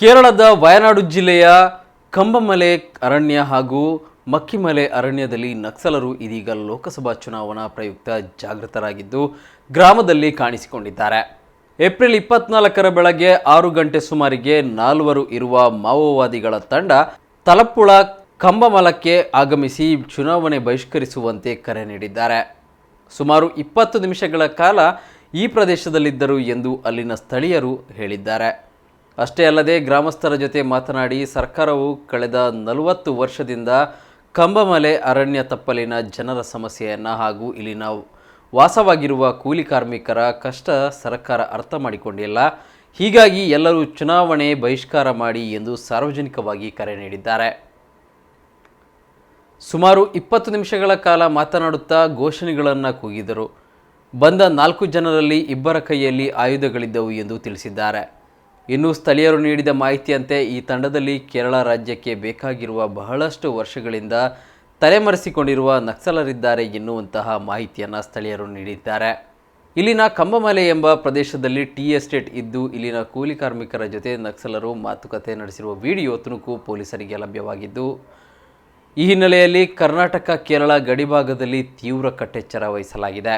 ಕೇರಳದ ವಯನಾಡು ಜಿಲ್ಲೆಯ ಕಂಬಮಲೆ ಅರಣ್ಯ ಹಾಗೂ ಮಕ್ಕಿಮಲೆ ಅರಣ್ಯದಲ್ಲಿ ನಕ್ಸಲರು ಇದೀಗ ಲೋಕಸಭಾ ಚುನಾವಣಾ ಪ್ರಯುಕ್ತ ಜಾಗೃತರಾಗಿದ್ದು ಗ್ರಾಮದಲ್ಲಿ ಕಾಣಿಸಿಕೊಂಡಿದ್ದಾರೆ. ಏಪ್ರಿಲ್ ಇಪ್ಪತ್ನಾಲ್ಕರ ಬೆಳಗ್ಗೆ ಆರು ಗಂಟೆ ಸುಮಾರಿಗೆ ನಾಲ್ವರು ಇರುವ ಮಾವೋವಾದಿಗಳ ತಂಡ ತಲಪ್ಪುಳ ಕಂಬಮಲಕ್ಕೆ ಆಗಮಿಸಿ ಚುನಾವಣೆ ಬಹಿಷ್ಕರಿಸುವಂತೆ ಕರೆ ನೀಡಿದ್ದಾರೆ. ಸುಮಾರು ಇಪ್ಪತ್ತು ನಿಮಿಷಗಳ ಕಾಲ ಈ ಪ್ರದೇಶದಲ್ಲಿದ್ದರು ಎಂದು ಅಲ್ಲಿನ ಸ್ಥಳೀಯರು ಹೇಳಿದ್ದಾರೆ. ಅಷ್ಟೇ ಅಲ್ಲದೆ ಗ್ರಾಮಸ್ಥರ ಜೊತೆ ಮಾತನಾಡಿ ಸರ್ಕಾರವು ಕಳೆದ ನಲವತ್ತು ವರ್ಷದಿಂದ ಕಂಬಮಲೆ ಅರಣ್ಯ ತಪ್ಪಲಿನ ಜನರ ಸಮಸ್ಯೆಯನ್ನು ಹಾಗೂ ಇಲ್ಲಿನ ವಾಸವಾಗಿರುವ ಕೂಲಿ ಕಾರ್ಮಿಕರ ಕಷ್ಟ ಸರ್ಕಾರ ಅರ್ಥ ಮಾಡಿಕೊಂಡಿಲ್ಲ. ಹೀಗಾಗಿ ಎಲ್ಲರೂ ಚುನಾವಣೆ ಬಹಿಷ್ಕಾರ ಮಾಡಿ ಎಂದು ಸಾರ್ವಜನಿಕವಾಗಿ ಕರೆ ನೀಡಿದ್ದಾರೆ. ಸುಮಾರು ಇಪ್ಪತ್ತು ನಿಮಿಷಗಳ ಕಾಲ ಮಾತನಾಡುತ್ತಾ ಘೋಷಣೆಗಳನ್ನು ಕೂಗಿದರು. ಬಂದ ನಾಲ್ಕು ಜನರಲ್ಲಿ ಇಬ್ಬರ ಕೈಯಲ್ಲಿ ಆಯುಧಗಳಿದ್ದವು ಎಂದು ತಿಳಿಸಿದ್ದಾರೆ. ಇನ್ನು ಸ್ಥಳೀಯರು ನೀಡಿದ ಮಾಹಿತಿಯಂತೆ ಈ ತಂಡದಲ್ಲಿ ಕೇರಳ ರಾಜ್ಯಕ್ಕೆ ಬೇಕಾಗಿರುವ ಬಹಳಷ್ಟು ವರ್ಷಗಳಿಂದ ತಲೆಮರೆಸಿಕೊಂಡಿರುವ ನಕ್ಸಲರಿದ್ದಾರೆ ಎನ್ನುವಂತಹ ಮಾಹಿತಿಯನ್ನು ಸ್ಥಳೀಯರು ನೀಡಿದ್ದಾರೆ. ಇಲ್ಲಿನ ಕಂಬಮಲೆ ಎಂಬ ಪ್ರದೇಶದಲ್ಲಿ ಟಿ ಎಸ್ಟೇಟ್ ಇದ್ದು, ಇಲ್ಲಿನ ಕೂಲಿ ಕಾರ್ಮಿಕರ ಜೊತೆ ನಕ್ಸಲರು ಮಾತುಕತೆ ನಡೆಸಿರುವ ವಿಡಿಯೋ ತುಣುಕು ಪೊಲೀಸರಿಗೆ ಲಭ್ಯವಾಗಿದ್ದು, ಈ ಹಿನ್ನೆಲೆಯಲ್ಲಿ ಕರ್ನಾಟಕ ಕೇರಳ ಗಡಿಭಾಗದಲ್ಲಿ ತೀವ್ರ ಕಟ್ಟೆಚ್ಚರ ವಹಿಸಲಾಗಿದೆ.